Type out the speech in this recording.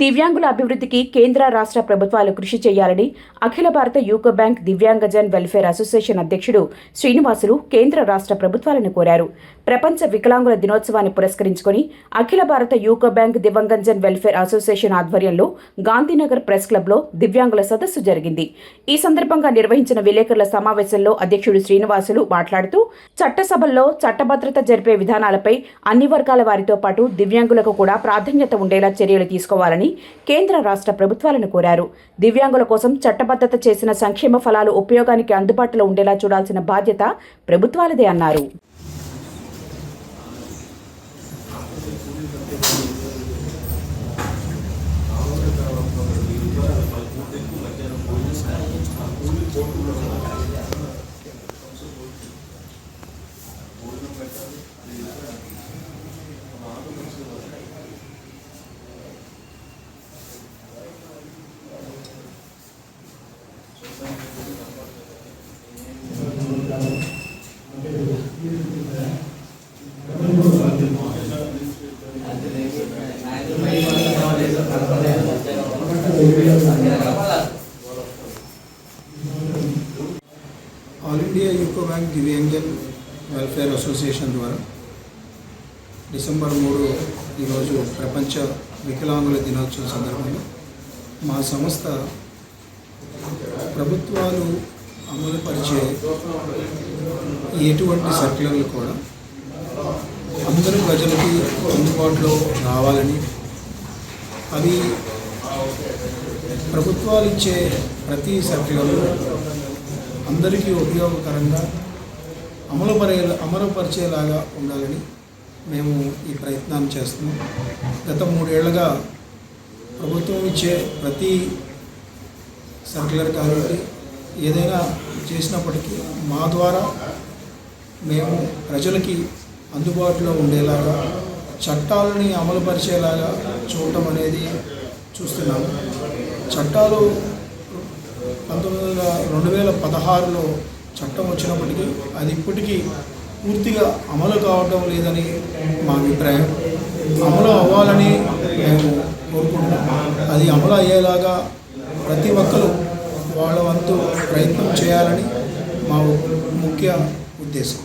దివ్యాంగుల అభివృద్ధికి కేంద్ర రాష్ట్ర ప్రభుత్వాలు కృషి చేయాలని అఖిల భారత UCO bank Divyangjan welfare association అధ్యక్షుడు శ్రీనివాసులు కేంద్ర రాష్ట్ర ప్రభుత్వాలను కోరారు. ప్రపంచ వికలాంగుల దినోత్సవాన్ని పురస్కరించుకొని అఖిల భారత UCO bank Divyangjan welfare association ఆధ్వర్యంలో గాంధీనగర్ ప్రెస్ క్లబ్లో దివ్యాంగుల సదస్సు జరిగింది. ఈ సందర్భంగా నిర్వహించిన విలేకరుల సమావేశంలో అధ్యక్షుడు శ్రీనివాసులు మాట్లాడుతూ చట్టసభల్లో చట్టభద్రత జరిపే విధానాలపై అన్ని వర్గాల వారితో పాటు దివ్యాంగులకు కూడా ప్రాధాన్యత ఉండేలా చర్యలు తీసుకోవాలని కేంద్ర రాష్ట్ర ప్రభుత్వాలను కోరారు. దివ్యాంగుల కోసం చట్టబద్ధత చేసిన సంక్షేమ ఫలాలు ఉపయోగానికి అందుబాటులో ఉండేలా చూడాల్సిన బాధ్యత ప్రభుత్వాలదే అన్నారు. All India UCO bank Divyangan welfare association ద్వారా డిసెంబర్ మూడు ఈరోజు ప్రపంచ వికలాంగుల దినోత్సవం సందర్భంగా మా సంస్థ ప్రభుత్వాలు అమలుపరిచే ఎటువంటి సర్కులర్లు కూడా అందరూ ప్రజలకి అందుబాటులో రావాలని అవి ప్రభుత్వాలు ఇచ్చే ప్రతి సర్కులర్ అందరికీ ఉపయోగకరంగా అమలుపరే అమలుపరిచేలాగా ఉండాలని మేము ఈ ప్రయత్నాన్ని చేస్తున్నాం. గత మూడేళ్ళుగా ప్రభుత్వం ఇచ్చే ప్రతి సర్క్యులర్ కాబట్టి ఏదైనా చేసినప్పటికీ మా ద్వారా మేము ప్రజలకి అందుబాటులో ఉండేలాగా చట్టాలని అమలుపరిచేలాగా చూడటం అనేది చూస్తున్నాము. చట్టాలు పంతొమ్మిది వందల రెండు వేల పదహారులో చట్టం వచ్చినప్పటికీ అది ఇప్పటికీ పూర్తిగా అమలు కావడం లేదని మా అభిప్రాయం. అమలు అవ్వాలని మేము కోరుకుంటున్నాం. అది అమలు అయ్యేలాగా ప్రతి ఒక్కరూ వాళ్ళ వంతు ప్రయత్నం చేయాలని మా ముఖ్య ఉద్దేశం.